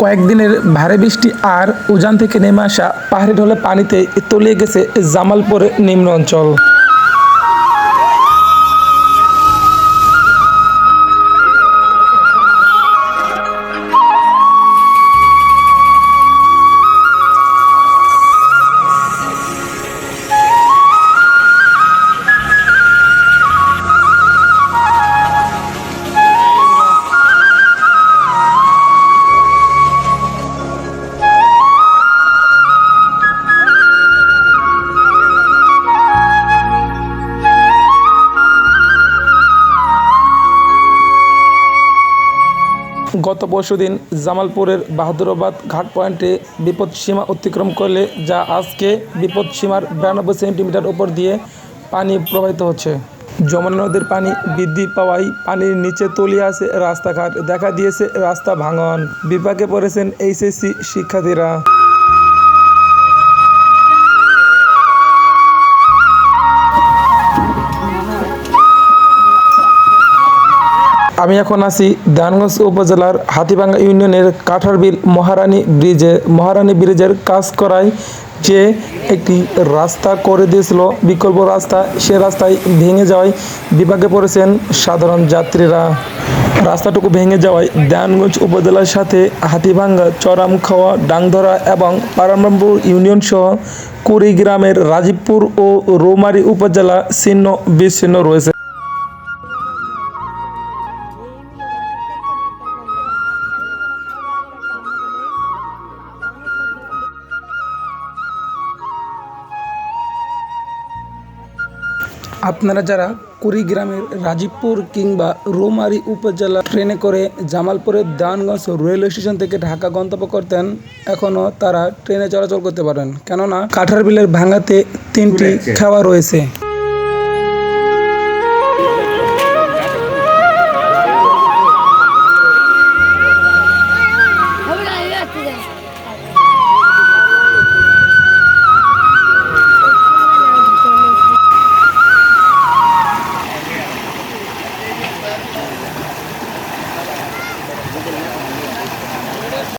কয়েকদিনের ভারী বৃষ্টি আর উজান থেকে নেমে আসা পাহাড়ি ঢলে পানিতে তলিয়ে গেছে জামালপুরের নিম্ন অঞ্চল। গত পরশুদিন জামালপুরের বাহাদুরাবাদ ঘাট পয়েন্টে বিপদ সীমা অতিক্রম করলে যা আজকে বিপদ সীমার বিরানব্বই সেন্টিমিটার উপর দিয়ে পানি প্রবাহিত হচ্ছে। যমুনা নদীর পানি বৃদ্ধি পাওয়ায় পানির নিচে তলিয়ে আছে রাস্তাঘাট। দেখা দিয়েছে রাস্তা ভাঙন। বিপাকে পড়েছেন এইচএসসি শিক্ষার্থীরা। আমি এখন আছি দানগঞ্জ উপজেলার হাতিভাঙ্গা ইউনিয়নের কাঠারবিল মহারানী ব্রিজে, মহারানী ব্রিজের কাজ করায় যে একটি রাস্তা করে দিয়েছিল, বিকল্প রাস্তা, সে রাস্তায় ভেঙে যাওয়ায় বিপাকে পড়েছেন সাধারণ যাত্রীরা। রাস্তাটুকু ভেঙে যাওয়ায় দানগঞ্জ উপজেলার সাথে হাতিভাঙ্গা চরামখাওয়া, ডাংধরা এবং পারামপুর ইউনিয়ন সহ কুড়িগ্রামের রাজীবপুর ও রৌমারী উপজেলা ছিন্ন বিচ্ছিন্ন রয়েছে। আপনারা যারা কুড়িগ্রামের রাজীবপুর কিংবা রৌমারী উপজেলা ট্রেনে করে জামালপুরের দানগঞ্জ রেলওয়ে স্টেশন থেকে ঢাকা গন্তব্য করতেন এখনও তারা ট্রেনে চলাচল করতে পারেন। কেননা কাঠার বিলের ভাঙাতে তিনটি খাওয়া রয়েছে।